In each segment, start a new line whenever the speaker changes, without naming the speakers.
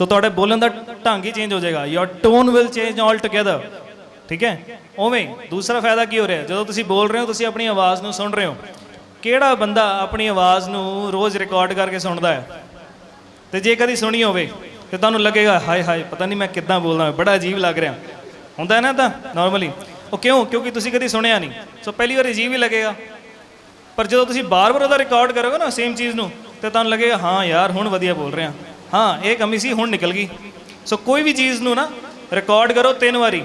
ਸੋ ਤੁਹਾਡੇ ਬੋਲਣ ਦਾ ਢੰਗ ਹੀ ਚੇਂਜ ਹੋ ਜਾਏਗਾ। Your tone will change all together ਠੀਕ ਹੈ? ਉਵੇਂ ਦੂਸਰਾ ਫਾਇਦਾ ਕੀ ਹੋ ਰਿਹਾ? ਜਦੋਂ ਤੁਸੀਂ ਬੋਲ ਰਹੇ ਹੋ, ਤੁਸੀਂ ਆਪਣੀ ਆਵਾਜ਼ ਨੂੰ ਸੁਣ ਰਹੇ ਹੋ। ਕਿਹੜਾ ਬੰਦਾ ਆਪਣੀ ਆਵਾਜ਼ ਨੂੰ ਰੋਜ਼ ਰਿਕਾਰਡ ਕਰਕੇ ਸੁਣਦਾ ਹੈ? ਤੇ ਜੇ ਕਦੀ ਸੁਣੀ ਹੋਵੇ, ਤੇ ਤੁਹਾਨੂੰ ਲੱਗੇਗਾ, ਹਾਏ ਹਾਏ, ਪਤਾ ਨਹੀਂ ਮੈਂ ਕਿੱਦਾਂ ਬੋਲਦਾ ਬੜਾ ਅਜੀਬ ਲੱਗ ਰਿਹਾ। ਹੁੰਦਾ ਹੈ ਨਾ ਤਾਂ ਨਾਰਮਲੀ ਉਹ ਕਿਉਂ? ਕਿਉਂਕਿ ਤੁਸੀਂ ਕਦੀ ਸੁਣਿਆ ਨਹੀਂ। ਸੋ ਪਹਿਲੀ ਵਾਰ ਅਜੀਬ ਹੀ ਲੱਗੇਗਾ। ਪਰ ਜਦੋਂ ਤੁਸੀਂ ਬਾਰ-ਬਾਰ ਉਹਦਾ ਰਿਕਾਰਡ ਕਰੋਗੇ ਨਾ ਸੇਮ ਚੀਜ਼ ਨੂੰ, ਤੇ ਤੁਹਾਨੂੰ ਲੱਗੇਗਾ, ਹਾਂ, ਯਾਰ, ਹੁਣ ਵਧੀਆ ਬੋਲ ਰਿਹਾ। ਹਾਂ ਇਹ ਕਮੀ ਸੀ ਹੁਣ ਨਿਕਲ ਗਈ ਸੋ ਕੋਈ ਵੀ ਚੀਜ਼ ਨੂੰ ਨਾ ਰਿਕਾਰਡ ਕਰੋ ਤਿੰਨ ਵਾਰੀ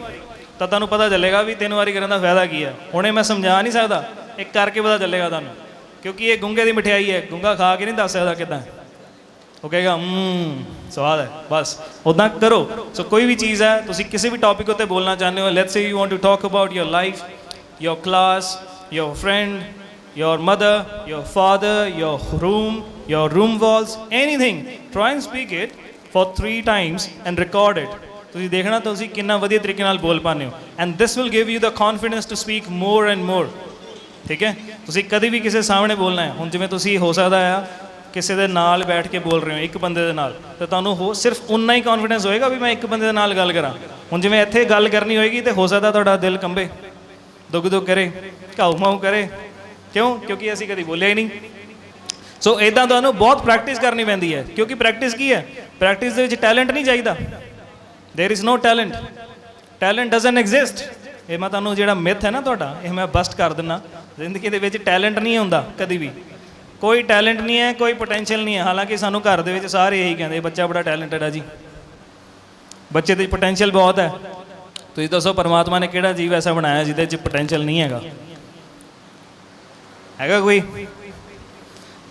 ਤਾਂ ਤੁਹਾਨੂੰ ਪਤਾ ਚੱਲੇਗਾ ਵੀ ਤਿੰਨ ਵਾਰੀ ਕਰਨ ਦਾ ਫਾਇਦਾ ਕੀ ਹੈ ਹੁਣੇ ਮੈਂ ਸਮਝਾ ਨਹੀਂ ਸਕਦਾ ਇੱਕ ਕਰਕੇ ਪਤਾ ਚੱਲੇਗਾ ਤੁਹਾਨੂੰ ਕਿਉਂਕਿ ਇਹ ਗੁੰਗੇ ਦੀ ਮਠਿਆਈ ਹੈ ਗੁੰਗਾ ਖਾ ਕੇ ਨਹੀਂ ਦੱਸ ਸਕਦਾ ਕਿਦਾਂ ਉਹ ਕਹੇਗਾ ਹਮ ਸਵਾਦ ਹੈ ਬਸ ਉਦਾਂ ਕਰੋ ਸੋ ਕੋਈ ਵੀ ਚੀਜ਼ ਹੈ ਤੁਸੀਂ ਕਿਸੇ ਵੀ ਟੌਪਿਕ ਉੱਤੇ ਬੋਲਣਾ ਚਾਹੁੰਦੇ ਹੋ let's say you want to talk about your life your class your friend your mother, your father, your room, your room walls, anything. Try and speak it for three times and record it. ਤੁਸੀਂ ਦੇਖਣਾ ਤੁਸੀਂ ਕਿੰਨਾ ਵਧੀਆ ਤਰੀਕੇ ਨਾਲ ਬੋਲ ਪਾਉਂਦੇ ਹੋ। And this will give you the confidence to speak more and more. ਠੀਕ ਹੈ? ਤੁਸੀਂ ਕਦੇ ਵੀ ਕਿਸੇ ਸਾਹਮਣੇ ਬੋਲਣਾ ਹੈ। ਹੁਣ ਜਿਵੇਂ ਤੁਸੀਂ ਹੋ ਸਕਦਾ ਆ ਕਿਸੇ ਦੇ ਨਾਲ ਬੈਠ ਕੇ ਬੋਲ ਰਹੇ ਹੋ ਇੱਕ ਬੰਦੇ ਦੇ ਨਾਲ। ਤੇ ਤੁਹਾਨੂੰ ਹੋ ਸਿਰਫ ਉਨਾ ਹੀ ਕੌਨਫੀਡੈਂਸ ਹੋਏਗਾ ਵੀ ਮੈਂ ਇੱਕ ਬੰਦੇ ਦੇ ਨਾਲ ਗੱਲ ਕਰਾਂ। ਹੁਣ ਜਿਵੇਂ ਇੱਥੇ ਗੱਲ ਕਰਨੀ ਹੋਏਗੀ ਤੇ ਹੋ ਸਕਦਾ ਤੁਹਾਡਾ ਦਿਲ ਕੰਬੇ। ਦੁੱਖ ਦੁੱਖ ਕਰੇ ਘਾਉ ਮਾਉ ਕਰੇ। ਕਿਉਂ? ਕਿਉਂਕਿ ਅਸੀਂ ਕਦੀ ਬੋਲਿਆ ਹੀ ਨਹੀਂ। ਸੋ ਇਦਾਂ ਤੁਹਾਨੂੰ ਬਹੁਤ ਪ੍ਰੈਕਟਿਸ ਕਰਨੀ ਪੈਂਦੀ ਹੈ ਕਿਉਂਕਿ ਪ੍ਰੈਕਟਿਸ ਕੀ ਹੈ ਪ੍ਰੈਕਟਿਸ ਦੇ ਵਿੱਚ ਟੈਲੈਂਟ ਨਹੀਂ ਚਾਹੀਦਾ there is no talent talent doesn't exist ਇਹ ਮੈਂ ਤੁਹਾਨੂੰ ਜਿਹੜਾ ਮਿਥ ਹੈ ਨਾ ਤੁਹਾਡਾ ਇਹ ਮੈਂ ਬਸਟ ਕਰ ਦਿੰਨਾ ਜ਼ਿੰਦਗੀ ਦੇ ਵਿੱਚ ਟੈਲੈਂਟ ਨਹੀਂ ਹੁੰਦਾ ਕਦੀ ਵੀ ਕੋਈ ਟੈਲੈਂਟ ਨਹੀਂ ਹੈ ਕੋਈ ਪੋਟੈਂਸ਼ੀਅਲ ਨਹੀਂ ਹੈ ਹਾਲਾਂਕਿ ਸਾਨੂੰ ਘਰ ਦੇ ਵਿੱਚ ਸਾਰੇ ਇਹੀ ਕਹਿੰਦੇ ਬੱਚਾ ਬੜਾ ਟੈਲੈਂਟਡ ਹੈ ਜੀ ਬੱਚੇ ਦੇ ਪੋਟੈਂਸ਼ੀਅਲ ਬਹੁਤ ਹੈ ਤੁਸੀਂ ਦੱਸੋ ਪਰਮਾਤਮਾ ਨੇ ਕਿਹੜਾ ਜੀਵ ਐਸਾ ਬਣਾਇਆ ਜਿਹਦੇ 'ਚ ਪੋਟੈਂਸ਼ੀਅਲ ਨਹੀਂ ਹੈਗਾ ਹੈਗਾ ਕੋਈ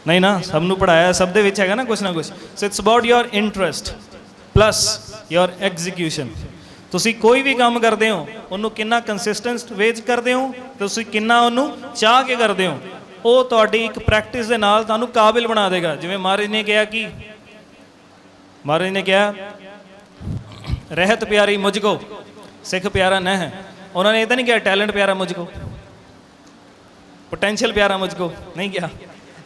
ਨਹੀਂ ਨਾ, ਸਭ ਨੂੰ ਪੜਾਇਆ ਸਭ ਦੇ ਵਿੱਚ ਹੈਗਾ ਨਾ ਕੁਝ ਨਾ ਕੁਝ so it's about your interest plus your execution ਤੁਸੀਂ ਕੋਈ ਵੀ ਕੰਮ ਕਰਦੇ ਹੋ, ਉਹਨੂੰ ਕਿੰਨਾ ਕੰਸਿਸਟੈਂਟ ਵੇਜ ਕਰਦੇ ਹੋ, ਤੁਸੀਂ ਕਿੰਨਾ ਉਹਨੂੰ ਚਾਹ ਕੇ ਕਰਦੇ ਹੋ, ਉਹ ਤੁਹਾਡੀ ਇੱਕ ਪ੍ਰੈਕਟਿਸ ਦੇ ਨਾਲ ਤੁਹਾਨੂੰ ਕਾਬਿਲ ਬਣਾ ਦੇਗਾ। ਜਿਵੇਂ ਮਹਾਰਾਜ ਨੇ ਕਿਹਾ ਕਿ, ਮਹਾਰਾਜ ਨੇ ਕਿਹਾ, ਰਹਿਤ ਪਿਆਰੀ ਮੁਝ ਕੋ ਸਿੱਖ ਪਿਆਰਾ ਨਾ ਹੈ ਉਹਨਾਂ ਨੇ ਇਹ ਤਾਂ ਨਹੀਂ ਕਿਹਾ ਟੈਲੈਂਟ ਪਿਆਰਾ ਮੁਝ ਕੋ potential ਪਿਆਰਾ ਮੁਝ ਕੋ ਨਹੀਂ ਕਿਹਾ।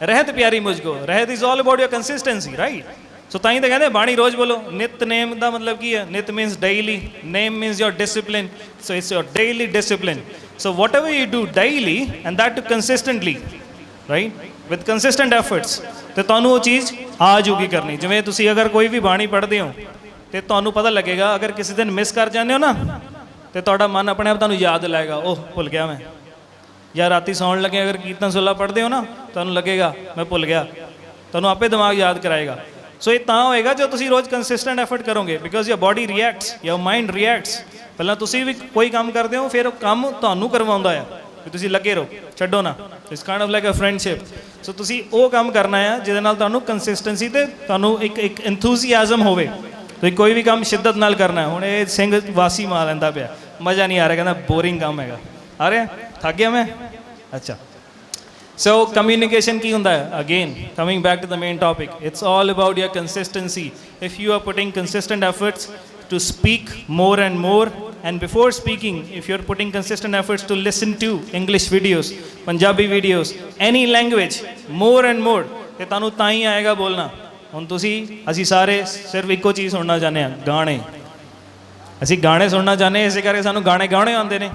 ਰਹਿਤ ਪਿਆਰੀ ਮੁਝ ਕੋ ਰਹਿਤ is all about your consistency right so ਤਾਂ ਹੀ ਤਾਂ ਕਹਿੰਦੇ ਬਾਣੀ ਰੋਜ਼ ਬੋਲੋ, ਨਿਤ ਨੇਮ ਦਾ ਮਤਲਬ ਕੀ ਹੈ? ਨਿਤ means daily name means your discipline so it's your daily discipline so whatever you do daily and that consistently right with consistent efforts ਤੇ ਤੁਹਾਨੂੰ ਉਹ ਚੀਜ਼ ਆ ਜੂਗੀ ਕਰਨੀ। ਜਿਵੇਂ ਤੁਸੀਂ ਅਗਰ ਕੋਈ ਵੀ ਬਾਣੀ ਪੜ੍ਹਦੇ ਹੋ, ਤੇ ਤੁਹਾਨੂੰ ਪਤਾ ਲੱਗੇਗਾ, ਅਗਰ ਕਿਸੇ ਦਿਨ ਮਿਸ ਕਰ ਜਾਂਦੇ ਹੋ ਨਾ, ਤੇ ਤੁਹਾਡਾ ਮਨ ਆਪਣੇ ਆਪ ਤੁਹਾਨੂੰ ਯਾਦ ਲਾਏਗਾ ਉਹ ਭੁੱਲ ਗਿਆ ਮੈਂ। ਜਾਂ ਰਾਤੀ ਸੌਣ ਲੱਗੇ, ਅਗਰ ਕੀਰਤਨ ਸੁਲਾ ਪੜ੍ਹਦੇ ਹੋ ਨਾ, ਤੁਹਾਨੂੰ ਲੱਗੇਗਾ, ਮੈਂ ਭੁੱਲ ਗਿਆ। ਤੁਹਾਨੂੰ ਆਪੇ ਦਿਮਾਗ ਯਾਦ ਕਰਾਏਗਾ। ਸੋ ਇਹ ਤਾਂ ਹੋਏਗਾ ਜੋ ਤੁਸੀਂ ਰੋਜ਼ ਕੰਸਿਸਟੈਂਟ ਐਫਰਟ ਕਰੋਗੇ because your body reacts your mind reacts ਪਹਿਲਾਂ ਤੁਸੀਂ ਵੀ ਕੋਈ ਕੰਮ ਕਰਦੇ ਹੋ, ਫਿਰ ਉਹ ਕੰਮ ਤੁਹਾਨੂੰ ਕਰਵਾਉਂਦਾ ਆ। ਕਿ ਤੁਸੀਂ ਲੱਗੇ ਰਹੋ, ਛੱਡੋ ਨਾ। It's kind of like a friendship so ਤੁਸੀਂ ਉਹ ਕੰਮ ਕਰਨਾ ਆ, ਜਿਹਦੇ ਨਾਲ ਤੁਹਾਨੂੰ ਕੰਸਿਸਟੈਂਸੀ ਤੇ ਤੁਹਾਨੂੰ ਇੱਕ ਇੱਕ ਐਂਥੂਸੀਆਜ਼ਮ ਹੋਵੇ। ਤੁਸੀਂ ਕੋਈ ਵੀ ਕੰਮ ਸ਼ਿੱਦਤ ਨਾਲ ਕਰਨਾ, ਹੁਣ ਇਹ ਸਿੰਘ ਵਾਸੀ ਮਾਰ ਲੈਂਦਾ ਪਿਆ। ਮਜ਼ਾ ਨਹੀਂ ਆ ਰਿਹਾ, ਕਹਿੰਦਾ ਬੋਰਿੰਗ ਕੰਮ ਹੈਗਾ। ਆ ਰਿਹਾ? ਥੱਕ ਗਿਆ ਮੈਂ ਅੱਛਾ ਸੋ ਕਮਿਊਨੀਕੇਸ਼ਨ ਕੀ ਹੁੰਦਾ ਹੈ again coming back to the main topic it's all about your consistency if you are putting consistent efforts to speak more and more and before speaking if you're putting consistent efforts to listen to english videos punjabi videos any language more and more ਤੇ ਤੁਹਾਨੂੰ ਤਾਂ ਹੀ ਆਏਗਾ ਬੋਲਣਾ ਹੁਣ ਤੁਸੀਂ ਅਸੀਂ ਸਾਰੇ ਸਿਰਫ ਇੱਕੋ ਚੀਜ਼ ਸੁਣਨਾ ਚਾਹੁੰਦੇ ਹਾਂ ਗਾਣੇ ਅਸੀਂ ਗਾਣੇ ਸੁਣਨਾ ਚਾਹੁੰਦੇ ਹਾਂ, ਇਸੇ ਕਰਕੇ ਸਾਨੂੰ ਗਾਣੇ ਗਾਣੇ ਆਉਂਦੇ ਨੇ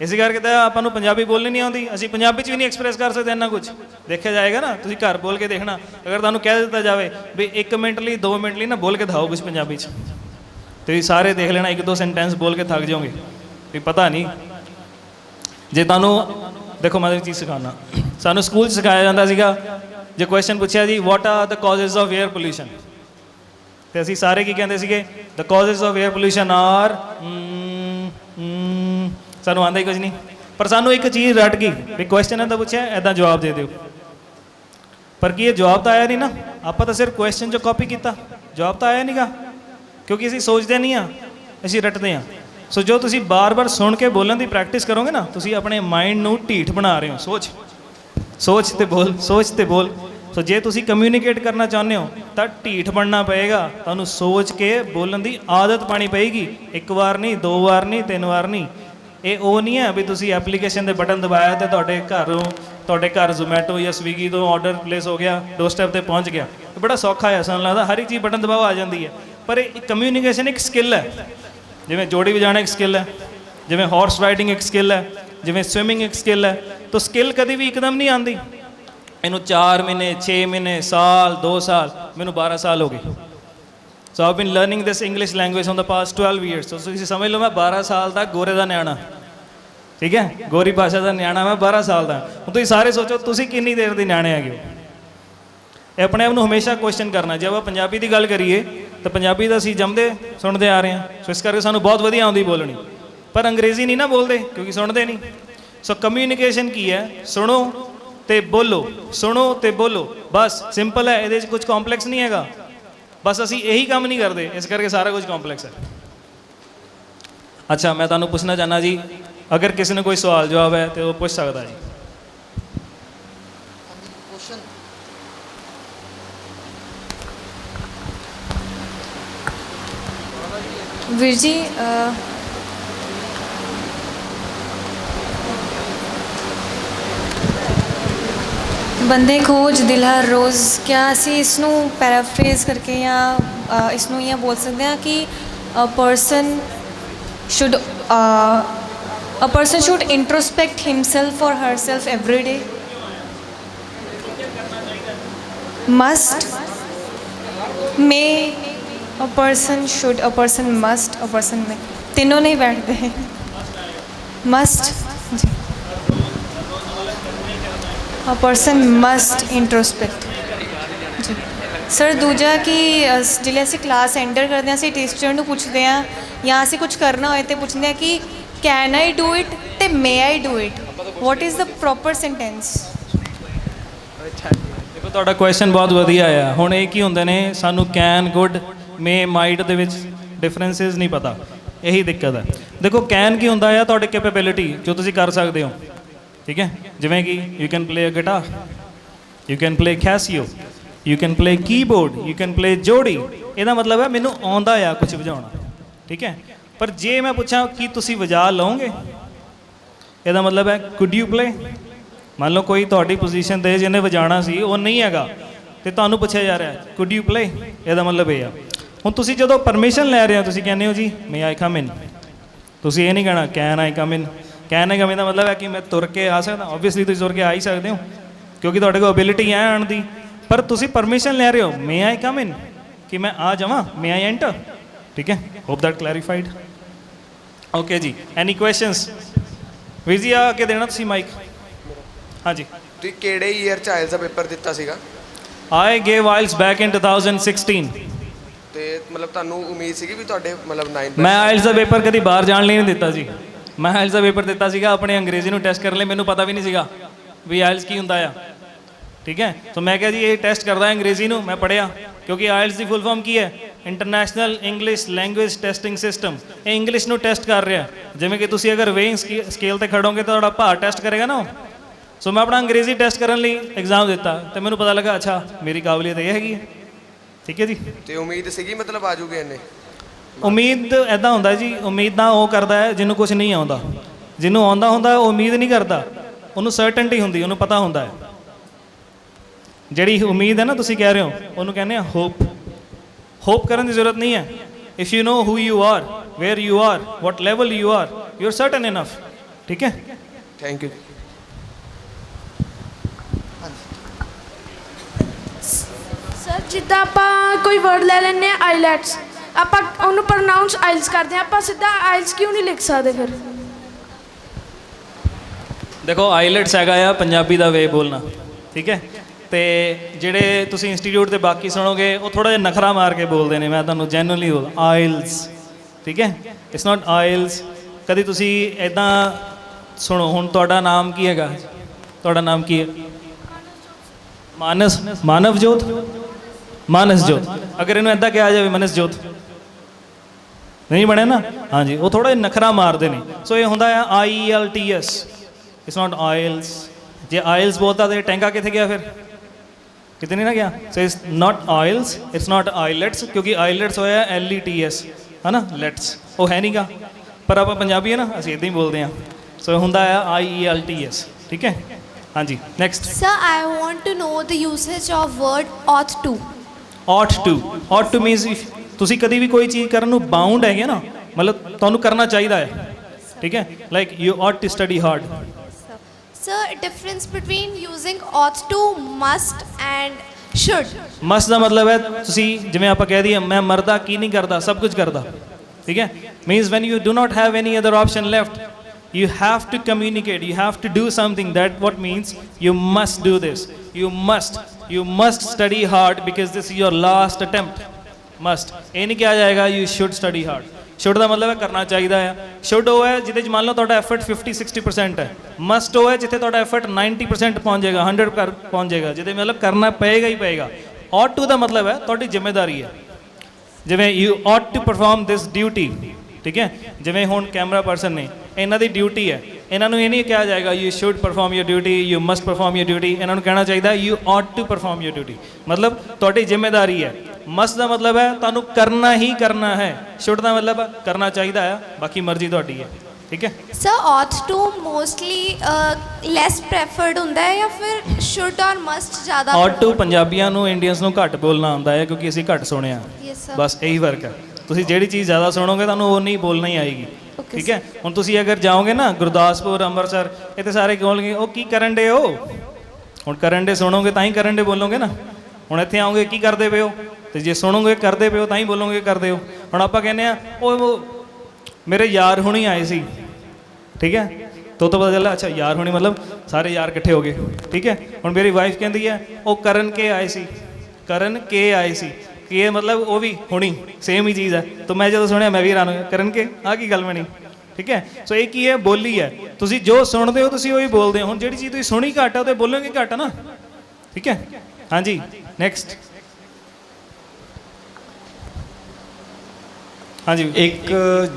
ਇਸੇ ਕਰਕੇ ਤਾਂ ਆਪਾਂ ਨੂੰ ਪੰਜਾਬੀ ਬੋਲਣੀ ਨਹੀਂ ਆਉਂਦੀ। ਅਸੀਂ ਪੰਜਾਬੀ ਚ ਵੀ ਨਹੀਂ ਐਕਸਪ੍ਰੈਸ ਕਰ ਸਕਦੇ ਇੰਨਾ ਕੁਝ ਦੇਖਿਆ ਜਾਏਗਾ ਨਾ, ਤੁਸੀਂ ਘਰ ਬੋਲ ਕੇ ਦੇਖਣਾ। ਅਗਰ ਤੁਹਾਨੂੰ ਕਹਿ ਦਿੱਤਾ ਜਾਵੇ ਵੀ 1 ਮਿੰਟ ਲਈ 2 ਮਿੰਟ ਲਈ ਨਾ, ਬੋਲ ਕੇ ਦਿਖਾਓ ਕੁਝ ਪੰਜਾਬੀ ਚ। ਤੁਸੀਂ ਸਾਰੇ ਦੇਖ ਲੈਣਾ, ਇੱਕ ਦੋ ਸੈਂਟੈਂਸ ਬੋਲ ਕੇ ਥੱਕ ਜਾਓਗੇ। ਵੀ ਪਤਾ ਨਹੀਂ। ਜੇ ਤੁਹਾਨੂੰ, ਦੇਖੋ ਮੈਂ ਚੀਜ਼ ਸਿਖਾਉਣਾ। ਸਾਨੂੰ ਸਕੂਲ 'ਚ ਸਿਖਾਇਆ ਜਾਂਦਾ ਸੀਗਾ, ਜੇ ਕੁਐਸਚਨ ਪੁੱਛਿਆ ਜੀ what are the causes of air pollution ਤੇ ਅਸੀਂ ਸਾਰੇ ਕੀ ਕਹਿੰਦੇ ਸੀਗੇ the causes of air pollution are ਸਾਨੂੰ ਆਂਦਾ ਹੀ ਕੁਝ ਨਹੀਂ। ਪਰ ਸਾਨੂੰ ਇੱਕ ਚੀਜ਼ ਰਟ ਗਈ ਵੀ ਕੁਐਸਚਨ ਇਹਦਾ ਪੁੱਛਿਆ ਐਦਾਂ ਜਵਾਬ ਦੇ ਦਿਓ। ਪਰ ਕੀ ਇਹ ਜਵਾਬ ਤਾਂ ਆਇਆ ਨਹੀਂ ਨਾ? ਆਪਾਂ ਤਾਂ ਸਿਰਫ ਕੁਐਸਚਨ ਜੋ ਕਾਪੀ ਕੀਤਾ। ਜਵਾਬ ਤਾਂ ਆਇਆ ਨਹੀਂਗਾ, ਕਿਉਂਕਿ ਅਸੀਂ ਸੋਚਦੇ ਨਹੀਂ ਆ, ਅਸੀਂ ਰਟਦੇ ਆ। ਸੋ ਜੋ ਤੁਸੀਂ ਬਾਰ-ਬਾਰ ਸੁਣ ਕੇ ਬੋਲਣ ਦੀ ਪ੍ਰੈਕਟਿਸ ਕਰੋਗੇ ਨਾ, ਤੁਸੀਂ ਆਪਣੇ ਮਾਈਂਡ ਨੂੰ ਢੀਠ ਬਣਾ ਰਹੇ ਹੋ। ਸੋਚ। ਸੋਚ ਤੇ ਬੋਲ, ਸੋਚ ਤੇ ਬੋਲ। ਸੋ ਜੇ ਤੁਸੀਂ ਕਮਿਊਨੀਕੇਟ ਕਰਨਾ ਚਾਹੁੰਦੇ ਹੋ, ਤਾਂ ਢੀਠ ਬਣਨਾ ਪਏਗਾ। ਤੁਹਾਨੂੰ ਸੋਚ ਕੇ ਬੋਲਣ ਦੀ ਆਦਤ ਪਾਣੀ ਪਏਗੀ। ਇੱਕ ਵਾਰ ਨਹੀਂ, ਦੋ ਵਾਰ ਨਹੀਂ, ਤਿੰਨ ਵਾਰ ਨਹੀਂ। ਇਹ ਉਹ ਨਹੀਂ ਹੈ ਵੀ ਤੁਸੀਂ ਐਪਲੀਕੇਸ਼ਨ ਦੇ ਬਟਨ ਦਬਾਇਆ ਤੇ ਤੁਹਾਡੇ ਘਰੋਂ, ਤੁਹਾਡੇ ਘਰ ਜ਼ੋਮੈਟੋ ਜਾਂ ਸਵੀਗੀ ਤੋਂ ਆਰਡਰ ਪਲੇਸ ਹੋ ਗਿਆ ਡੋਰ ਸਟੈਪ ਤੇ ਪਹੁੰਚ ਗਿਆ। ਬੜਾ ਸੌਖਾ ਹੈ, ਸਾਨੂੰ ਲੱਗਦਾ ਹਰ ਇੱਕ ਚੀਜ਼ ਬਟਨ ਦਬਾਓ ਆ ਜਾਂਦੀ ਹੈ। ਪਰ ਇਹ ਕਮਿਊਨੀਕੇਸ਼ਨ ਇੱਕ ਸਕਿੱਲ ਹੈ। ਜਿਵੇਂ ਜੋੜੀ ਵਜਾਣਾ ਇੱਕ ਸਕਿੱਲ ਹੈ, ਜਿਵੇਂ ਹਾਰਸ ਰਾਈਡਿੰਗ ਇੱਕ ਸਕਿੱਲ ਹੈ, ਜਿਵੇਂ ਸਵਿਮਿੰਗ ਇੱਕ ਸਕਿੱਲ ਹੈ, ਤਾਂ ਸਕਿੱਲ ਕਦੀ ਵੀ ਇੱਕਦਮ ਨਹੀਂ ਆਉਂਦੀ। ਇਹਨੂੰ 4 ਮਹੀਨੇ 6 ਮਹੀਨੇ, ਸਾਲ 2 ਸਾਲ, ਮੈਨੂੰ 12 ਸਾਲ ਹੋ ਗਏ। So I've been learning this English language on the past 12 years so ਤੁਸੀਂ ਸਮਝ ਲਓ ਮੈਂ 12 ਸਾਲ ਦਾ ਗੋਰੇ ਦਾ ਨਿਆਣਾ ਠੀਕ ਹੈ ਗੋਰੀ ਭਾਸ਼ਾ ਦਾ ਨਿਆਣਾ ਮੈਂ 12 ਸਾਲ ਦਾ ਹੁਣ ਤੁਸੀਂ ਸਾਰੇ ਸੋਚੋ ਤੁਸੀਂ ਕਿੰਨੀ ਦੇਰ ਦੇ ਨਿਆਣੇ ਹੈਗੇ ਹੋ ਆਪਣੇ ਆਪ ਨੂੰ ਹਮੇਸ਼ਾ ਕੁਐਸਚਨ ਕਰਨਾ ਜੇ ਆਪਾਂ ਪੰਜਾਬੀ ਦੀ ਗੱਲ ਕਰੀਏ ਤਾਂ ਪੰਜਾਬੀ ਤਾਂ ਅਸੀਂ ਜੰਮਦੇ ਸੁਣਦੇ ਆ ਰਹੇ ਹਾਂ ਸੋ ਇਸ ਕਰਕੇ ਸਾਨੂੰ ਬਹੁਤ ਵਧੀਆ ਆਉਂਦੀ ਬੋਲਣੀ ਪਰ ਅੰਗਰੇਜ਼ੀ ਨਹੀਂ ਨਾ ਬੋਲਦੇ ਕਿਉਂਕਿ ਸੁਣਦੇ ਨਹੀਂ ਸੋ ਕਮਿਊਨੀਕੇਸ਼ਨ ਕੀ ਹੈ ਸੁਣੋ ਤੇ ਬੋਲੋ ਸੁਣੋ ਤੇ ਬੋਲੋ ਬਸ ਸਿੰਪਲ ਹੈ ਇਹਦੇ ਵਿੱਚ ਕੁਝ ਕੰਪਲੈਕਸ ਨਹੀਂ ਹੈਗਾ ਬਸ ਅਸੀਂ ਇਹੀ ਕੰਮ ਨਹੀਂ ਕਰਦੇ। ਇਸ ਕਰਕੇ ਸਾਰਾ ਕੁਝ ਕੰਪਲੈਕਸ ਹੈ। ਅੱਛਾ ਮੈਂ ਤੁਹਾਨੂੰ ਪੁੱਛਣਾ ਚਾਹਨਾ ਜੀ ਅਗਰ ਕਿਸੇ ਨੂੰ ਕੋਈ ਸਵਾਲ ਜਵਾਬ ਹੈ ਤੇ ਉਹ ਪੁੱਛ ਸਕਦਾ ਜੀ।
ਵੀਰ ਜੀ ਅ, ਬੰਦੇ ਖੋਜ ਦਿਲ ਹਰ ਰੋਜ਼ ਕਿਆ ਅਸੀਂ ਇਸ ਨੂੰ ਪੈਰਾਫਰੇਜ਼ ਕਰਕੇ ਜਾਂ ਅ, ਇਸ ਨੂੰ ਇਹ ਬੋਲ ਸਕਦੇ ਹਾਂ ਕਿ ਅ person should uh, a person should introspect himself or herself every day must may a person should a person must a person may तीनों नहीं बैठते हैं must ji a person must ਜੀ। ਸਰ ਦੂਜਾ ਕਿ ਅਸ- ਜਿਹੜੇ ਅਸੀਂ ਕਲਾਸ ਐਂਟਰ ਕਰਦੇ ਹਾਂ, ਅਸੀਂ ਟੀਚਰ ਨੂੰ ਪੁੱਛਦੇ ਹਾਂ ਜਾਂ ਅਸੀਂ ਕੁਝ ਕਰਨਾ ਹੋਏ ਤੇ ਪੁੱਛਦੇ ਹਾਂ ਕਿ ਕੈਨ ਆਈ ਡੂ ਇਟ ਤੇ may I do it what is the proper sentence
ਦੇਖੋ, ਤੁਹਾਡਾ ਕੁਐਸਚਨ ਬਹੁਤ ਵਧੀਆ ਆ। ਹੁਣ ਇਹ ਕੀ ਹੁੰਦੇ ਨੇ? ਸਾਨੂੰ ਕੈਨ ਗੁੱਡ ਮੇ ਮਾਈਟ ਦੇ ਵਿੱਚ ਡਿਫਰੈਂਸਸ ਨਹੀਂ ਪਤਾ। ਇਹੀ ਦਿੱਕਤ ਹੈ ਦੇਖੋ ਕੈਨ ਕੀ ਹੁੰਦਾ ਆ? ਤੁਹਾਡੀ ਕੈਪੇਬਿਲਿਟੀ ਜੋ ਤੁਸੀਂ ਕਰ ਸਕਦੇ ਹੋ। ਠੀਕ ਹੈ? ਜਿਵੇਂ ਕਿ you can play a guitar you can play Casio you can play keyboard you can play ਜੋੜੀ ਇਹਦਾ ਮਤਲਬ ਹੈ ਮੈਨੂੰ ਆਉਂਦਾ ਆ ਕੁਝ ਵਜਾਉਣਾ, ਠੀਕ ਹੈ? ਪਰ ਜੇ ਮੈਂ ਪੁੱਛਾਂ ਕੀ ਤੁਸੀਂ ਵਜਾ ਲਓਗੇ, ਇਹਦਾ ਮਤਲਬ ਹੈ ਕੁਡ ਯੂ ਪਲੇ ਮੰਨ ਲਓ ਕੋਈ ਤੁਹਾਡੀ ਪੋਜੀਸ਼ਨ ਤੇ ਜਿਹਨੇ ਵਜਾਣਾ ਸੀ, ਉਹ ਨਹੀਂ ਹੈਗਾ। ਤੇ ਤੁਹਾਨੂੰ ਪੁੱਛਿਆ ਜਾ ਰਿਹਾ ਕੁਡ ਯੂ ਪਲੇ ਇਹਦਾ ਮਤਲਬ ਇਹ ਆ। ਹੁਣ ਤੁਸੀਂ ਜਦੋਂ ਪਰਮਿਸ਼ਨ ਲੈ ਰਹੇ ਹੋ, ਤੁਸੀਂ ਕਹਿੰਦੇ ਹੋ ਜੀ ਮੇ ਆਈ ਕਮ ਇਨ ਤੁਸੀਂ ਇਹ ਨਹੀਂ ਕਹਿਣਾ ਕੈਨ ਆਈ ਕਮ ਇਨ ਆਈ ਕਮ ਇਨ ਦਾ ਮਤਲਬ ਹੈ ਕਿ ਮੈਂ ਤੁਰ ਕੇ ਆ ਸਕਦਾ ਆਬਵੀਅਸਲੀ ਤੁਸੀਂ ਤੁਰ ਕੇ ਆ ਹੀ ਸਕਦੇ ਹੋ ਕਿਉਂਕਿ ਤੁਹਾਡੇ ਕੋਲ ਅਬਿਲਿਟੀ ਹੈ ਆਉਣ ਦੀ। ਪਰ ਤੁਸੀਂ ਪਰਮਿਸ਼ਨ ਲੈ ਰਹੇ ਹੋ ਮੇ ਆਈ ਕਮ ਇਨ ਕਿ ਮੈਂ ਆ ਜਾਵਾਂ ਮੇ ਆਈ ਐਂਟਰ ਠੀਕ ਹੈ? ਹੋਪ ਦੈਟ ਕਲੈਰੀਫਾਈਡ ਓਕੇ ਜੀ ਐਨੀ ਕੁਐਸਚਨਸ ਵੀਰ ਜੀ ਆ ਕੇ ਦੇਣਾ ਤੁਸੀਂ ਮਾਈਕ ਹਾਂਜੀ।
ਤੁਸੀਂ ਕਿਹੜੇ ਈਅਰ ਚ ਆਇਲਸ ਦਾ ਪੇਪਰ ਦਿੱਤਾ ਸੀਗਾ?
I gave IELTS back in 2016.
ਤੇ ਮਤਲਬ ਤੁਹਾਨੂੰ ਉਮੀਦ ਸੀਗੀ ਵੀ ਤੁਹਾਡੇ ਮਤਲਬ 9
ਮੈਂ IELTS ਦਾ ਪੇਪਰ ਕਦੀ ਬਾਹਰ ਜਾਣ ਲਈ ਨਹੀਂ ਦਿੱਤਾ ਜੀ। ਮੈਂ ਆਇਲਸ ਦਾ ਪੇਪਰ ਦਿੱਤਾ ਸੀਗਾ, ਆਪਣੇ ਅੰਗਰੇਜ਼ੀ ਨੂੰ ਟੈਸਟ ਕਰਨ ਲਈ, ਮੈਨੂੰ ਪਤਾ ਵੀ ਨਹੀਂ ਸੀਗਾ ਵੀ ਆਇਲਸ ਕੀ ਹੁੰਦਾ ਆ। ਠੀਕ ਹੈ? ਸੋ ਮੈਂ ਕਿਹਾ ਜੀ, ਇਹ ਟੈਸਟ ਕਰਦਾ ਹੈ ਅੰਗਰੇਜ਼ੀ ਨੂੰ, ਮੈਂ ਪੜਿਆ ਕਿਉਂਕਿ ਆਇਲਸ ਦੀ ਫੁੱਲ ਫਾਰਮ ਕੀ ਹੈ? International English language testing system ਇਹ ਇੰਗਲਿਸ਼ ਨੂੰ ਟੈਸਟ ਕਰ ਰਿਹਾ ਜਿਵੇਂ ਕਿ ਤੁਸੀਂ ਅਗਰ ਵੇਇੰਗ ਸਕੇਲ ਤੇ ਖੜੋਗੇ ਤਾਂ ਤੁਹਾਡਾ ਭਾਰ ਟੈਸਟ ਕਰੇਗਾ ਨਾ ਸੋ ਮੈਂ ਆਪਣਾ ਅੰਗਰੇਜ਼ੀ ਟੈਸਟ ਕਰਨ ਲਈ ਐਗਜ਼ਾਮ ਦਿੱਤਾ, ਤੇ ਮੈਨੂੰ ਪਤਾ ਲੱਗਾ, ਅੱਛਾ, ਮੇਰੀ ਕਾਬਲੀਅਤ ਇਹ ਹੈਗੀ ਹੈ। ਠੀਕ ਹੈ ਜੀ?
ਤੇ ਉਮੀਦ ਸੀਗੀ ਮਤਲਬ ਆ ਜੂਗੇ ਇੰਨੇ?
ਉਮੀਦ ਐਦਾਂ ਹੁੰਦਾ ਜੀ ਉਮੀਦਾਂ ਉਹ ਕਰਦਾ ਹੈ ਜਿਹਨੂੰ ਕੁਝ ਨਹੀਂ ਆਉਂਦਾ। ਜਿਹਨੂੰ ਆਉਂਦਾ ਹੁੰਦਾ ਉਹ ਉਮੀਦ ਨਹੀਂ ਕਰਦਾ। ਉਹਨੂੰ ਸਰਟਨਟੀ ਹੁੰਦੀ ਉਹਨੂੰ ਪਤਾ ਹੁੰਦਾ ਹੈ। ਜਿਹੜੀ ਉਮੀਦ ਹੈ ਨਾ ਤੁਸੀਂ ਕਹਿ ਰਹੇ ਹੋ ਉਹਨੂੰ ਕਹਿੰਦੇ ਆ ਹੋਪ ਹੋਪ ਕਰਨ ਦੀ ਜ਼ਰੂਰਤ ਨਹੀਂ ਹੈ। If you know who you are where you are what level you are you are certain enough ਠੀਕ ਹੈ?
ਥੈਂਕ ਯੂ
ਸਰ ਜਿੱਦਾਂ ਆਪਾਂ ਕੋਈ ਵਰਡ ਲੈ ਲੈਂਦੇ ਆ ਆਈਲੈਟਸ ਆਪਾਂ ਉਹਨੂੰ ਪ੍ਰੋਨਾਉਂਸ ਆਈਲਸ ਕਰਦੇ ਆ ਆਪਾਂ ਸਿੱਧਾ ਆਈਲਸ ਕਿਉਂ ਨਹੀਂ ਲਿਖ ਸਕਦੇ ਫਿਰ?
ਦੇਖੋ ਆਈਲੈਟਸ ਹੈਗਾ ਆ, ਪੰਜਾਬੀ ਦਾ ਵੇ ਬੋਲਣਾ, ਠੀਕ ਹੈ? ਤੇ ਜਿਹੜੇ ਤੁਸੀਂ ਇੰਸਟੀਚਿਊਟ ਤੇ ਬਾਕੀ ਸੁਣੋਗੇ, ਉਹ ਥੋੜਾ ਜਿਹਾ ਨਖਰਾ ਮਾਰ ਕੇ ਬੋਲਦੇ ਨੇ, ਮੈਂ ਤੁਹਾਨੂੰ ਜੈਨੂਅਲੀ ਬੋਲ ਆਇਲਸ ਠੀਕ ਹੈ? ਇਟਸ ਨਾਟ ਆਇਲਸ ਕਦੀ ਤੁਸੀਂ ਐਦਾਂ ਸੁਣੋ, ਹੁਣ ਤੁਹਾਡਾ ਨਾਮ ਕੀ ਹੈਗਾ? ਤੁਹਾਡਾ ਨਾਮ ਕੀ ਹੈ? ਮਾਨਸ, ਮਾਨਵ ਜੋਤ? ਮਾਨਸ ਜੋਤ। ਅਗਰ ਇਹਨੂੰ ਐਦਾਂ ਕਿਹਾ ਜਾਵੇ, ਮਾਨਸ ਜੋਤ। ਨਹੀਂ ਬਣਿਆ ਨਾ? ਹਾਂਜੀ ਉਹ ਥੋੜਾ ਜਿਹਾ ਨਖਰਾ ਮਾਰਦੇ ਨੇ। ਸੋ ਇਹ ਹੁੰਦਾ ਆ I L T S it's not ails ਜੇ ਆਇਲਸ ਬੋਲਦਾ ਤੇ ਟੈਂਕਾ ਕਿੱਥੇ ਗਿਆ ਫਿਰ? ਕਿਤੇ ਨਹੀਂ ਨਾ ਗਿਆ? So it's not ails it's not IELTS ਕਿਉਂਕਿ ਆਈਲੈਟਸ ਹੋਇਆ ਐਲ ਈ ਟੀ ਐਸ ਹਨਾ? ਲੈਟਸ ਉਹ ਹੈ ਨਹੀਂਗਾ ਪਰ ਆਪਾਂ ਪੰਜਾਬੀ ਹੈ ਨਾ ਅਸੀਂ ਇਦਾਂ ਹੀ ਬੋਲਦੇ ਆ ਸੋ ਇਹ ਹੁੰਦਾ ਆ I E L T S ਠੀਕ ਹੈ? ਹਾਂਜੀ next
Sir, I want to know the usage of word ought to.
ought to ought to means if ਤੁਸੀਂ ਕਦੀ ਵੀ ਕੋਈ ਚੀਜ਼ ਕਰਨ ਨੂੰ ਬਾਉਂਡ ਹੈਗੇ ਨਾ ਮਤਲਬ ਤੁਹਾਨੂੰ ਕਰਨਾ ਚਾਹੀਦਾ ਹੈ ਠੀਕ ਹੈ like you ought to study hard
Sir, difference between using ought to, must and should.
Must ਦਾ ਮਤਲਬ ਹੈ ਤੁਸੀਂ ਜਿਵੇਂ ਆਪਾਂ ਕਹਿ ਦਈਏ ਮੈਂ ਮਰਦਾ ਕੀ ਨਹੀਂ ਕਰਦਾ ਸਭ ਕੁਝ ਕਰਦਾ ਠੀਕ ਹੈ means when you do not have any other option left you have to communicate you have to do something that what means you must do this you must you must study hard because this is your last attempt must ਇਹ ਨਹੀਂ ਕਿਹਾ ਜਾਏਗਾ you should study hard should ਦਾ ਮਤਲਬ ਹੈ ਕਰਨਾ ਚਾਹੀਦਾ ਹੈ should ਉਹ ਹੈ ਜਿਹਦੇ ਚ ਮੰਨ ਲਓ ਤੁਹਾਡਾ ਐਫਰਟ 50 60% ਹੈ। ਮਸਟ ਉਹ ਹੈ ਜਿੱਥੇ ਤੁਹਾਡਾ ਐਫਰਟ 90% ਪਹੁੰਚ ਜਾਏਗਾ 100 ਕਰ ਪਹੁੰਚ ਜਾਏਗਾ। ਜਿਹਦੇ ਮਤਲਬ ਕਰਨਾ ਪਏਗਾ ਹੀ ਪਏਗਾ। ਔਟ ਟੂ ਦਾ ਮਤਲਬ ਹੈ ਤੁਹਾਡੀ ਜ਼ਿੰਮੇਵਾਰੀ ਹੈ। ਜਿਵੇਂ you ought to perform this duty ਠੀਕ ਹੈ? ਜਿਵੇਂ ਹੁਣ ਕੈਮਰਾ ਪਰਸਨ ਨੇ, ਇਹਨਾਂ ਦੀ ਡਿਊਟੀ ਹੈ। ਇਹਨਾਂ ਨੂੰ ਇਹ ਨਹੀਂ ਕਿਹਾ ਜਾਏਗਾ you should perform your duty you must perform your duty ਇਹਨਾਂ ਨੂੰ ਕਹਿਣਾ ਚਾਹੀਦਾ you ought to perform your duty ਮਤਲਬ ਤੁਹਾਡੀ ਜ਼ਿੰਮੇਵਾਰੀ ਹੈ। ਮਸਟ ਦਾ ਮਤਲਬ ਹੈ ਤੁਹਾਨੂੰ ਕਰਨਾ ਹੀ ਕਰਨਾ ਹੈ। ਸ਼ੁੱਡ ਦਾ ਮਤਲਬ ਕਰਨਾ ਚਾਹੀਦਾ ਹੈ ਬਾਕੀ ਮਰਜ਼ੀ ਤੁਹਾਡੀ ਹੈ। ਠੀਕ ਹੈ?
Ought to mostly uh, less preferred ਹੁੰਦਾ ਹੈ ਜਾਂ ਫਿਰ should or must ਜ਼ਿਆਦਾ
ought to ਪੰਜਾਬੀਆਂ ਨੂੰ ਇੰਡੀਅਨਸ ਨੂੰ ਘੱਟ ਬੋਲਣਾ ਆਉਂਦਾ ਹੈ ਕਿਉਂਕਿ ਅਸੀਂ ਘੱਟ ਸੁਣਿਆ. ਬਸ ਇਹੀ ਫ਼ਰਕ ਹੈ। ਤੁਸੀਂ ਜਿਹੜੀ ਚੀਜ਼ ਜ਼ਿਆਦਾ ਸੁਣੋਗੇ ਤੁਹਾਨੂੰ ਉਹ ਨਹੀਂ ਬੋਲਣਾ ਹੀ ਆਏਗੀ। ਠੀਕ ਹੈ? ਹੁਣ ਤੁਸੀਂ ਅਗਰ ਜਾਓਗੇ ਨਾ ਗੁਰਦਾਸਪੁਰ ਅੰਮ੍ਰਿਤਸਰ ਇੱਥੇ ਸਾਰੇ ਕਹੋਗੇ ਉਹ ਕੀ ਕਰਨ ਦੇ ਹੋ? ਹੁਣ ਕਰਨ ਦੇ ਸੁਣੋਗੇ ਤਾਂ ਹੀ ਕਰਨ ਦੇ ਬੋਲੋਗੇ ਨਾ। ਹੁਣ ਇੱਥੇ ਆਓਗੇ ਕੀ ਕਰਦੇ ਪਏ ਹੋ? ਤੇ ਜੇ ਸੁਣੋਗੇ ਕਰਦੇ ਪਏ ਹੋ, ਤਾਂ ਹੀ ਬੋਲੋਗੇ ਕਰਦੇ ਹੋ। ਹੁਣ ਆਪਾਂ ਕਹਿੰਦੇ ਆ ਉਹ ਮੇਰੇ ਯਾਰ ਹੁਣੀ ਆਏ ਸੀ। ਠੀਕ ਹੈ? ਤੋ ਤੋਂ ਪਤਾ ਚੱਲਾ ਅੱਛਾ, ਯਾਰ ਹੁਣੀ ਮਤਲਬ ਸਾਰੇ ਯਾਰ ਇਕੱਠੇ ਹੋ ਗਏ। ਠੀਕ ਹੈ? ਹੁਣ ਮੇਰੀ ਵਾਈਫ ਕਹਿੰਦੀ ਹੈ, ਉਹ ਕਰਨ ਕੇ ਆਏ ਸੀ। ਕਰਨ ਕੇ ਆਏ ਸੀ। ਕਿ ਮਤਲਬ ਉਹ ਵੀ ਹੁਣੀ ਸੇਮ ਹੀ ਚੀਜ਼ ਹੈ। ਤਾਂ ਮੈਂ ਜਦੋਂ ਸੁਣਿਆ, ਮੈਂ ਵੀ ਹੈਰਾਨ ਹੋ ਕਰਨ ਕੇ? ਆ ਕੀ ਗੱਲ ਬਣੀ? ਠੀਕ ਹੈ? ਸੋ ਇਹ ਕੀ ਹੈ? ਬੋਲੀ ਹੈ। ਤੁਸੀਂ ਜੋ ਸੁਣਦੇ ਹੋ, ਤੁਸੀਂ ਉਹੀ ਬੋਲਦੇ ਹੋ। ਹੁਣ ਜਿਹੜੀ ਚੀਜ਼ ਤੁਸੀਂ ਸੁਣੀ ਘੱਟ ਹੈ ਉਹ ਤੇ ਬੋਲੋਗੇ ਘੱਟ ਨਾ? ਠੀਕ ਹੈ? ਹਾਂਜੀ ਨੈਕਸਟ ਹਾਂਜੀ।
ਇੱਕ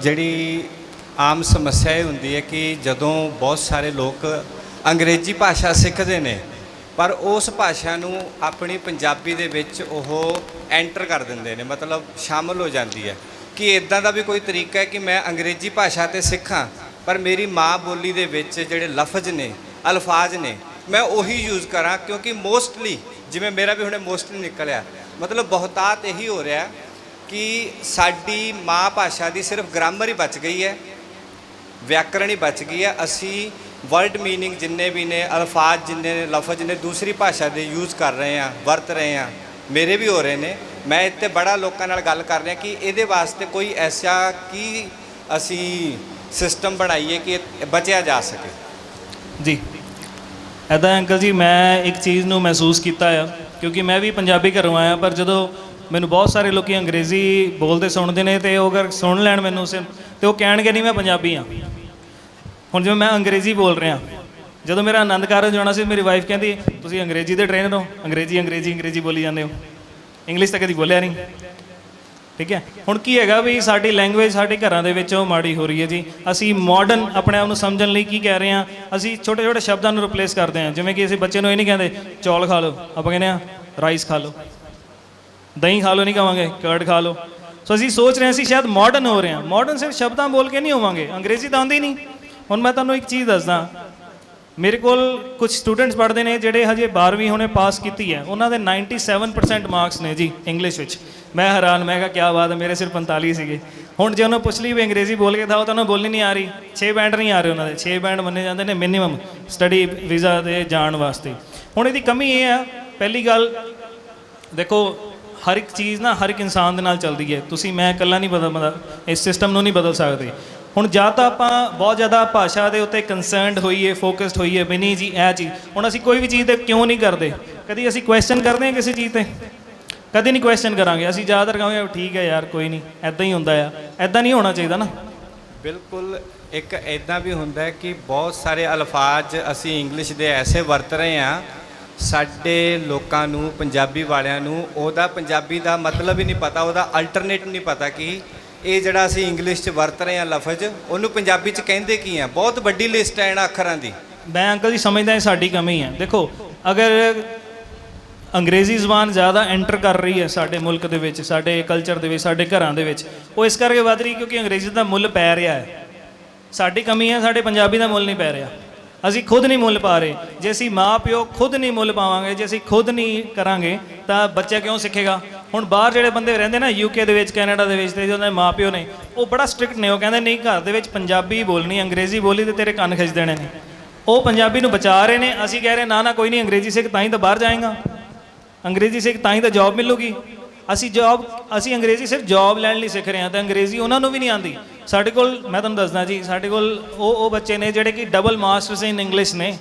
ਜਿਹੜੀ ਆਮ ਸਮੱਸਿਆ ਇਹ ਹੁੰਦੀ ਹੈ ਕਿ ਜਦੋਂ ਬਹੁਤ ਸਾਰੇ ਲੋਕ ਅੰਗਰੇਜ਼ੀ ਭਾਸ਼ਾ ਸਿੱਖਦੇ ਨੇ, ਪਰ ਉਸ ਭਾਸ਼ਾ ਨੂੰ ਆਪਣੀ ਪੰਜਾਬੀ ਦੇ ਵਿੱਚ ਉਹ ਐਂਟਰ ਕਰ ਦਿੰਦੇ ਨੇ, ਮਤਲਬ ਸ਼ਾਮਲ ਹੋ ਜਾਂਦੀ ਹੈ। ਕਿ ਇਦਾਂ ਦਾ ਵੀ ਕੋਈ ਤਰੀਕਾ ਹੈ ਕਿ ਮੈਂ ਅੰਗਰੇਜ਼ੀ ਭਾਸ਼ਾ ਤੇ ਸਿੱਖਾਂ, ਪਰ ਮੇਰੀ ਮਾਂ ਬੋਲੀ ਦੇ ਵਿੱਚ ਜਿਹੜੇ ਲਫ਼ਜ਼ ਨੇ, ਅਲਫਾਜ਼ ਨੇ, ਮੈਂ ਉਹੀ ਯੂਜ਼ ਕਰਾਂ, ਕਿਉਂਕਿ ਮੋਸਟਲੀ ਜਿਵੇਂ ਮੇਰਾ ਵੀ ਹੁਣੇ ਮੋਸਟਲੀ ਨਿਕਲਿਆ, ਮਤਲਬ ਬਹੁਤਾਤ ਇਹੀ ਹੋ ਰਿਹਾ ਕਿ ਸਾਡੀ ਮਾਂ ਭਾਸ਼ਾ ਦੀ ਸਿਰਫ ਗ੍ਰਾਮਰ ਹੀ ਬਚ ਗਈ ਹੈ, ਵਿਆਕਰਣ ਹੀ ਬਚ ਗਈ ਹੈ। ਅਸੀਂ ਵਰਡ ਮੀਨਿੰਗ ਜਿੰਨੇ ਵੀ ਨੇ, ਅਲਫਾਜ਼ ਜਿੰਨੇ ਨੇ, ਲਫ਼ਜ਼ ਨੇ ਦੂਸਰੀ ਭਾਸ਼ਾ ਦੇ ਯੂਜ਼ ਕਰ ਰਹੇ ਹਾਂ, ਵਰਤ ਰਹੇ ਹਾਂ, ਮੇਰੇ ਵੀ ਹੋ ਰਹੇ ਨੇ। ਮੈਂ ਇੱਥੇ ਬੜਾ ਲੋਕਾਂ ਨਾਲ ਗੱਲ ਕਰ ਰਿਹਾ ਕਿ ਇਹਦੇ ਵਾਸਤੇ ਕੋਈ ਐਸਾ ਕੀ ਅਸੀਂ ਸਿਸਟਮ ਬਣਾਈਏ ਕਿ ਬਚਿਆ ਜਾ ਸਕੇ।
ਜੀ। ਐਦਾਂ ਅੰਕਲ ਜੀ, ਮੈਂ ਇੱਕ ਚੀਜ਼ ਨੂੰ ਮਹਿਸੂਸ ਕੀਤਾ ਆ, ਕਿਉਂਕਿ ਮੈਂ ਵੀ ਪੰਜਾਬੀ ਘਰੋਂ ਆਇਆ, ਪਰ ਜਦੋਂ ਮੈਨੂੰ ਬਹੁਤ ਸਾਰੇ ਲੋਕੀ ਅੰਗਰੇਜ਼ੀ ਬੋਲਦੇ ਸੁਣਦੇ ਨੇ ਤੇ ਉਹ ਅਗਰ ਸੁਣ ਲੈਣ ਮੈਨੂੰ ਸੇ ਤੇ ਉਹ ਕਹਿਣਗੇ, ਨਹੀਂ, ਮੈਂ ਪੰਜਾਬੀ ਆ। ਹੁਣ ਜਿਵੇਂ ਮੈਂ ਅੰਗਰੇਜ਼ੀ ਬੋਲ ਰਿਹਾ, ਜਦੋਂ ਮੇਰਾ ਆਨੰਦ ਕਾਰਜ ਹੋਣਾ ਸੀ, ਮੇਰੀ ਵਾਈਫ ਕਹਿੰਦੀ, ਤੁਸੀਂ ਅੰਗਰੇਜ਼ੀ ਦੇ ਟ੍ਰੇਨਰ ਹੋ? ਅੰਗਰੇਜ਼ੀ ਅੰਗਰੇਜ਼ੀ ਅੰਗਰੇਜ਼ੀ ਬੋਲੀ ਜਾਂਦੇ ਹੋ? ਇੰਗਲਿਸ਼ ਤਾਂ ਕਦੀ ਬੋਲਿਆ ਨਹੀਂ। ਠੀਕ ਹੈ? ਹੁਣ ਕੀ ਹੈਗਾ ਵੀ ਸਾਡੀ ਲੈਂਗੁਏਜ ਸਾਡੇ ਘਰਾਂ ਦੇ ਵਿੱਚ ਉਹ ਮਾੜੀ ਹੋ ਰਹੀ ਹੈ ਜੀ। ਅਸੀਂ ਮਾਡਰਨ ਆਪਣੇ ਆਪ ਨੂੰ ਸਮਝਣ ਲਈ ਕੀ ਕਹਿ ਰਹੇ ਹਾਂ? ਅਸੀਂ ਛੋਟੇ ਛੋਟੇ ਸ਼ਬਦਾਂ ਨੂੰ ਰਿਪਲੇਸ ਕਰਦੇ ਹਾਂ। ਜਿਵੇਂ ਕਿ ਅਸੀਂ ਬੱਚੇ ਨੂੰ ਇਹ ਨਹੀਂ ਕਹਿੰਦੇ, ਚੌਲ ਖਾ ਲਓ। ਆਪਾਂ ਕਹਿੰਦੇ ਆ ਰਾਈਸ ਖਾ ਲਓ। ਦਹੀਂ ਖਾ ਲਓ, ਨਹੀਂ ਕਹਾਂਗੇ ਕਰਡ ਖਾ ਲਓ। ਸੋ ਅਸੀਂ ਸੋਚ ਰਹੇ ਹਾਂ, ਅਸੀਂ ਸ਼ਾਇਦ ਮਾਡਰਨ ਹੋ ਰਹੇ ਹਾਂ। ਮਾਡਰਨ ਸਿਰਫ ਸ਼ਬਦਾਂ ਬੋਲ ਕੇ ਨਹੀਂ ਹੋਵਾਂਗੇ। ਅੰਗਰੇਜ਼ੀ ਤਾਂ ਆਉਂਦੀ ਨਹੀਂ। ਹੁਣ ਮੈਂ ਤੁਹਾਨੂੰ ਇੱਕ ਚੀਜ਼ ਦੱਸਦਾ। ਮੇਰੇ ਕੋਲ ਕੁਝ ਸਟੂਡੈਂਟਸ ਪੜ੍ਹਦੇ ਨੇ, ਜਿਹੜੇ ਹਜੇ 12ਵੀਂ ਹੁਣੇ ਪਾਸ ਕੀਤੀ ਹੈ। ਉਹਨਾਂ ਦੇ 97% ਮਾਰਕਸ ਨੇ ਜੀ ਇੰਗਲਿਸ਼ ਵਿੱਚ। ਮੈਂ ਹੈਰਾਨ, ਮੈਂ ਕਿਹਾ ਕੀ ਬਾਤ ਹੈ, ਮੇਰੇ ਸਿਰ 45 ਸੀਗੇ। ਹੁਣ ਜੇ ਉਹਨਾਂ ਪੁੱਛ ਲਈ ਵੀ ਅੰਗਰੇਜ਼ੀ ਬੋਲ ਕੇ ਦਿਖਾਓ, ਤਾਂ ਉਹਨਾਂ ਨੂੰ ਬੋਲਣੀ ਨਹੀਂ ਆ ਰਹੀ। 6 ਬੈਂਡ ਨਹੀਂ ਆ ਰਹੇ ਉਹਨਾਂ ਦੇ। 6 ਬੈਂਡ ਮੰਨੇ ਜਾਂਦੇ ਨੇ ਮਿਨੀਮਮ ਸਟੱਡੀ ਵੀਜ਼ਾ ਤੇ ਜਾਣ ਵਾਸਤੇ। ਹੁਣ ਇਹਦੀ ਕਮੀ ਇਹ ਆ ਪਹਿਲੀ ਗੱਲ, ਦੇਖੋ ਹਰ ਇੱਕ ਚੀਜ਼ ਨਾ ਹਰ ਇੱਕ ਇਨਸਾਨ ਦੇ ਨਾਲ ਚੱਲਦੀ ਹੈ। ਤੁਸੀਂ ਮੈਂ ਇਕੱਲਾ ਨਹੀਂ ਬਦਲ ਬੰਦਾ ਇਸ ਸਿਸਟਮ ਨੂੰ ਨਹੀਂ ਬਦਲ ਸਕਦੇ। ਹੁਣ ਜਾਂ ਤਾਂ ਆਪਾਂ ਬਹੁਤ ਜ਼ਿਆਦਾ ਭਾਸ਼ਾ ਦੇ ਉੱਤੇ ਕੰਸਰਨਡ ਹੋਈਏ ਫੋਕਸਡ ਹੋਈਏ, ਵੀ ਨਹੀਂ ਜੀ, ਇਹ ਚੀਜ਼। ਹੁਣ ਅਸੀਂ ਕੋਈ ਵੀ ਚੀਜ਼ ਤੇ ਕਿਉਂ ਨਹੀਂ ਕਰਦੇ? ਕਦੀ ਅਸੀਂ ਕੁਐਸਚਨ ਕਰਦੇ ਹਾਂ ਕਿਸੇ ਚੀਜ਼ ਤੇ? ਕਦੇ ਨਹੀਂ ਕੁਐਸਚਨ ਕਰਾਂਗੇ। ਅਸੀਂ ਜ਼ਿਆਦਾਤਰ ਕਹਾਂਗੇ ਠੀਕ ਹੈ ਯਾਰ, ਕੋਈ ਨਹੀਂ ਐਦਾਂ ਹੀ ਹੁੰਦਾ ਆ। ਐਦਾਂ ਨਹੀਂ ਹੋਣਾ ਚਾਹੀਦਾ ਨਾ।
ਬਿਲਕੁਲ ਇੱਕ ਐਦਾਂ ਵੀ ਹੁੰਦਾ ਕਿ ਬਹੁਤ ਸਾਰੇ ਅਲਫਾਜ਼ ਅਸੀਂ ਇੰਗਲਿਸ਼ ਦੇ ਐਸੇ ਵਰਤ ਰਹੇ ਹਾਂ ਸਾਡੇ ਲੋਕਾਂ ਨੂੰ, ਪੰਜਾਬੀ ਵਾਲਿਆਂ ਨੂੰ, ਉਹਦਾ ਪੰਜਾਬੀ ਦਾ ਮਤਲਬ ਹੀ ਨਹੀਂ ਪਤਾ, ਉਹਦਾ ਅਲਟਰਨੇਟ ਨਹੀਂ ਪਤਾ ਕਿ ਇਹ ਜਿਹੜਾ ਅਸੀਂ ਇੰਗਲਿਸ਼ 'ਚ ਵਰਤ ਰਹੇ ਹਾਂ ਲਫ਼ਜ਼, ਉਹਨੂੰ ਪੰਜਾਬੀ 'ਚ ਕਹਿੰਦੇ ਕੀ ਆ? ਬਹੁਤ ਵੱਡੀ ਲਿਸਟ ਹੈ ਇਹਨਾਂ ਅੱਖਰਾਂ ਦੀ।
ਮੈਂ ਅੰਕਲ ਜੀ ਸਮਝਦਾ ਇਹ ਸਾਡੀ ਕਮੀ ਹੈ ਦੇਖੋ, ਅਗਰ ਅੰਗਰੇਜ਼ੀ ਜ਼ਬਾਨ ਜ਼ਿਆਦਾ ਐਂਟਰ ਕਰ ਰਹੀ ਹੈ ਸਾਡੇ ਮੁਲਕ ਦੇ ਵਿੱਚ, ਸਾਡੇ ਕਲਚਰ ਦੇ ਵਿੱਚ, ਸਾਡੇ ਘਰਾਂ ਦੇ ਵਿੱਚ, ਉਹ ਇਸ ਕਰਕੇ ਵੱਧ ਰਹੀ ਕਿਉਂਕਿ ਅੰਗਰੇਜ਼ੀ ਦਾ ਮੁੱਲ ਪੈ ਰਿਹਾ ਹੈ। ਸਾਡੀ ਕਮੀ ਹੈ, ਸਾਡੇ ਪੰਜਾਬੀ ਦਾ ਮੁੱਲ ਨਹੀਂ ਪੈ ਰਿਹਾ। ਅਸੀਂ ਖੁਦ ਨਹੀਂ ਮੁੱਲ ਪਾ ਰਹੇ। ਜੇ ਅਸੀਂ ਮਾਪਿਓ ਖੁਦ ਨਹੀਂ ਮੁੱਲ ਪਾਵਾਂਗੇ, ਜੇ ਅਸੀਂ ਖੁਦ ਨਹੀਂ ਕਰਾਂਗੇ, ਤਾਂ ਬੱਚਾ ਕਿਉਂ ਸਿੱਖੇਗਾ? ਹੁਣ ਬਾਹਰ ਜਿਹੜੇ ਬੰਦੇ ਰਹਿੰਦੇ ਨਾ ਯੂਕੇ ਦੇ ਵਿੱਚ ਕੈਨੇਡਾ ਦੇ ਵਿੱਚ, ਤੇ ਜਿਹਨਾਂ ਦੇ ਮਾਪਿਓ ਨੇ, ਉਹ ਬੜਾ ਸਟ੍ਰਿਕਟ ਨੇ। ਉਹ ਕਹਿੰਦੇ, ਨਹੀਂ, ਘਰ ਦੇ ਵਿੱਚ ਪੰਜਾਬੀ ਬੋਲਣੀ, ਅੰਗਰੇਜ਼ੀ ਬੋਲੀ ਤੇ ਤੇਰੇ ਕੰਨ ਖਿੱਚ ਦੇਣੇ ਨੇ। ਉਹ ਪੰਜਾਬੀ ਨੂੰ ਬਚਾ ਰਹੇ ਨੇ। ਅਸੀਂ ਕਹਿ ਰਹੇ, ਨਾ ਨਾ, ਕੋਈ ਨਹੀਂ, ਅੰਗਰੇਜ਼ੀ ਸਿੱਖ, ਤਾਂ ਹੀ ਤਾਂ ਬਾਹਰ ਜਾਏਗਾ। ਅੰਗਰੇਜ਼ੀ ਸਿੱਖ, ਤਾਂ ਹੀ ਤਾਂ ਜੌਬ ਮਿਲੂਗੀ। ਅਸੀਂ ਜੌਬ ਅਸੀਂ ਅੰਗਰੇਜ਼ੀ ਸਿਰਫ ਜੌਬ ਲੈਣ ਲਈ ਸਿੱਖ ਰਹੇ ਹਾਂ, ਤਾਂ ਅੰਗਰੇਜ਼ੀ ਉਹਨਾਂ ਨੂੰ ਵੀ ਨਹੀਂ ਆਉਂਦੀ। ਸਾਡੇ ਕੋਲ, ਮੈਂ ਤੁਹਾਨੂੰ ਦੱਸਦਾ ਜੀ, ਸਾਡੇ ਕੋਲ ਉਹ ਉਹ ਬੱਚੇ ਨੇ ਜਿਹੜੇ ਕਿ ਡਬਲ ਮਾਸਟਰਸ ਇਨ ਇੰਗਲਿਸ਼ ਨੇ।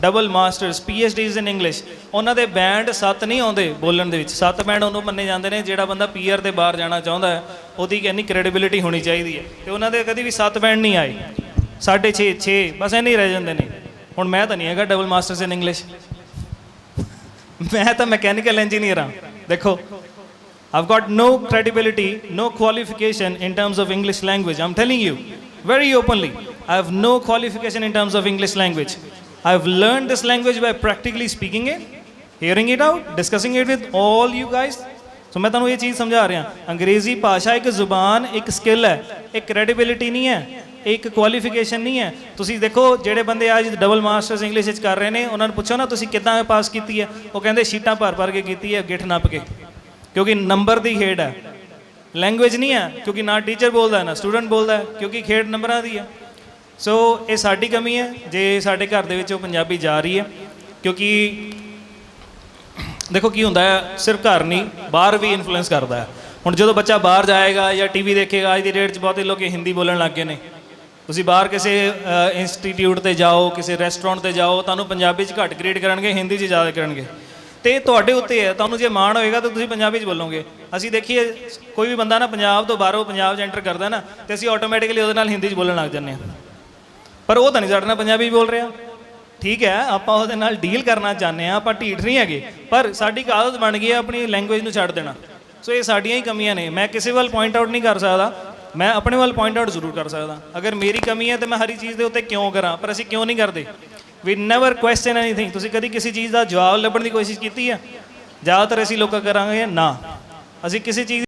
Double masters PhDs in English ਉਹਨਾਂ ਦੇ ਬੈਂਡ ਸੱਤ ਨਹੀਂ ਆਉਂਦੇ ਬੋਲਣ ਦੇ ਵਿੱਚ। ਸੱਤ ਬੈਂਡ ਉਹਨੂੰ ਮੰਨੇ ਜਾਂਦੇ ਨੇ, ਜਿਹੜਾ ਬੰਦਾ ਪੀਆਰ ਦੇ ਬਾਹਰ ਜਾਣਾ ਚਾਹੁੰਦਾ ਹੈ, ਉਹਦੀ ਕਿੰਨੀ ਕ੍ਰੈਡੀਬਿਲਿਟੀ ਹੋਣੀ ਚਾਹੀਦੀ ਹੈ। ਤੇ ਉਹਨਾਂ ਦੇ ਕਦੀ ਵੀ ਸੱਤ ਬੈਂਡ ਨਹੀਂ ਆਏ। 6.5 6 ਬਸ ਐਨੇ ਹੀ ਰਹਿ ਜਾਂਦੇ ਨੇ। ਹੁਣ ਮੈਂ ਤਾਂ ਨਹੀਂ ਹੈਗਾ ਡਬਲ ਮਾਸਟਰਸ ਇਨ ਇੰਗਲਿਸ਼ ਮੈਂ ਤਾਂ ਮੈਕੈਨੀਕਲ ਇੰਜੀਨੀਅਰ ਹਾਂ। ਦੇਖੋ I've got no credibility, no qualification in terms of English language. I'm telling you very openly. I have no qualification in terms of English language. I've learned this language by practically speaking it, hearing it out, discussing it with all you guys. ਸੋ ਮੈਂ ਤੁਹਾਨੂੰ ਇਹ ਚੀਜ਼ ਸਮਝਾ ਰਿਹਾ ਅੰਗਰੇਜ਼ੀ ਭਾਸ਼ਾ ਇੱਕ ਜ਼ੁਬਾਨ ਇੱਕ ਸਕਿੱਲ ਹੈ ਇੱਕ ਕ੍ਰੈਡੀਬਿਲਿਟੀ ਨਹੀਂ ਹੈ ਇਹ ਇੱਕ ਕੁਆਲੀਫਿਕੇਸ਼ਨ ਨਹੀਂ ਹੈ ਤੁਸੀਂ ਦੇਖੋ ਜਿਹੜੇ ਬੰਦੇ ਅੱਜ ਡਬਲ ਮਾਸਟਰਸ ਇੰਗਲਿਸ਼ ਵਿੱਚ ਕਰ ਰਹੇ ਨੇ ਉਹਨਾਂ ਨੂੰ ਪੁੱਛੋ ਨਾ ਤੁਸੀਂ ਕਿੱਦਾਂ ਪਾਸ ਕੀਤੀ ਹੈ ਉਹ ਕਹਿੰਦੇ ਸ਼ੀਟਾਂ ਭਰ ਭਰ ਕੇ ਕੀਤੀ ਹੈ ਗਿੱਠ ਨੱਪ ਕੇ ਕਿਉਂਕਿ ਨੰਬਰ ਦੀ ਖੇਡ ਹੈ। ਲੈਂਗੁਏਜ ਨਹੀਂ ਹੈ, ਕਿਉਂਕਿ ਨਾ ਟੀਚਰ ਬੋਲਦਾ ਹੈ ਨਾ ਸਟੂਡੈਂਟ ਬੋਲਦਾ ਹੈ ਕਿਉਂਕਿ ਖੇਡ ਨੰਬਰਾਂ ਦੀ ਹੈ। ਸੋ ਇਹ ਸਾਡੀ ਕਮੀ ਹੈ, ਜੇ ਸਾਡੇ ਘਰ ਦੇ ਵਿੱਚ ਉਹ ਪੰਜਾਬੀ ਜਾ ਰਹੀ ਹੈ, ਕਿਉਂਕਿ ਦੇਖੋ ਕੀ ਹੁੰਦਾ ਹੈ, ਸਿਰਫ ਘਰ ਨਹੀਂ, ਬਾਹਰ ਵੀ ਇਨਫਲੂਐਂਸ ਕਰਦਾ ਹੈ। ਹੁਣ ਜਦੋਂ ਬੱਚਾ ਬਾਹਰ ਜਾਏਗਾ ਜਾਂ ਟੀਵੀ ਦੇਖੇਗਾ, ਅੱਜ ਦੀ ਡੇਟ 'ਚ ਬਹੁਤੇ ਲੋਕ ਹਿੰਦੀ ਬੋਲਣ ਲੱਗ ਗਏ ਨੇ। ਤੁਸੀਂ ਬਾਹਰ ਕਿਸੇ ਇੰਸਟੀਟਿਊਟ ਤੇ ਜਾਓ, ਕਿਸੇ ਰੈਸਟੋਰੈਂਟ ਤੇ ਜਾਓ, ਤੁਹਾਨੂੰ ਪੰਜਾਬੀ 'ਚ ਘੱਟ ਗ੍ਰੇਡ ਕਰਨਗੇ, ਹਿੰਦੀ 'ਚ ਜ਼ਿਆਦਾ ਕਰਨਗੇ। ਤੇ ਤੁਹਾਡੇ ਉੱਤੇ ਹੈ। ਤੁਹਾਨੂੰ ਜੇ ਮਾਣ ਹੋਏਗਾ ਤਾਂ ਤੁਸੀਂ ਪੰਜਾਬੀ 'ਚ ਬੋਲੋਗੇ। ਅਸੀਂ ਦੇਖੀਏ, ਕੋਈ ਵੀ ਬੰਦਾ ਨਾ ਪੰਜਾਬ ਤੋਂ ਬਾਹਰੋਂ ਪੰਜਾਬ 'ਚ ਐਂਟਰ ਕਰਦਾ ਨਾ, ਤੇ ਅਸੀਂ ਆਟੋਮੈਟਿਕਲੀ ਉਹਦੇ ਨਾਲ ਹਿੰਦੀ 'ਚ ਬੋਲਣ ਲੱਗ ਜਾਂਦੇ ਹਾਂ। ਪਰ ਉਹ ਤਾਂ ਨਹੀਂ, ਸਾਡੇ ਨਾਲ ਪੰਜਾਬੀ ਬੋਲ ਰਿਹਾ। ਠੀਕ ਹੈ, ਆਪਾਂ ਉਹਦੇ ਨਾਲ ਡੀਲ ਕਰਨਾ ਚਾਹੁੰਦੇ ਆ ਆਪਾਂ ਢੀਠ ਨਹੀਂ ਹੈਗੇ। ਪਰ ਸਾਡੀ ਇੱਕ ਆਦਤ ਬਣ ਗਈ ਹੈ ਆਪਣੀ ਲੈਂਗੁਏਜ ਨੂੰ ਛੱਡ ਦੇਣਾ। ਸੋ ਇਹ ਸਾਡੀਆਂ ਹੀ ਕਮੀਆਂ ਨੇ। ਮੈਂ ਕਿਸੇ ਵੱਲ ਪੁਆਇੰਟ ਆਊਟ ਨਹੀਂ ਕਰ ਸਕਦਾ। ਮੈਂ ਆਪਣੇ ਵੱਲ ਪੁਆਇੰਟ ਆਊਟ ਜ਼ਰੂਰ ਕਰ ਸਕਦਾ। ਅਗਰ ਮੇਰੀ ਕਮੀ ਹੈ ਤੇ ਮੈਂ ਹਰੀ ਚੀਜ਼ ਦੇ ਉੱਤੇ ਕਿਉਂ ਕਰਾਂ? ਪਰ ਅਸੀਂ ਕਿਉਂ ਨਹੀਂ ਕਰਦੇ? ਵੀ ਨੈਵਰ ਕੁਐਸਚਨ ਐਨੀਥਿੰਗ ਤੁਸੀਂ ਕਦੀ ਕਿਸੇ ਚੀਜ਼ ਦਾ ਜਵਾਬ ਲੱਭਣ ਦੀ ਕੋਸ਼ਿਸ਼ ਕੀਤੀ ਹੈ ਜ਼ਿਆਦਾਤਰ ਅਸੀਂ ਲੋਕਾਂ ਕਰਾਂਗੇ ਨਾ। ਅਸੀਂ ਕਿਸੇ ਚੀਜ਼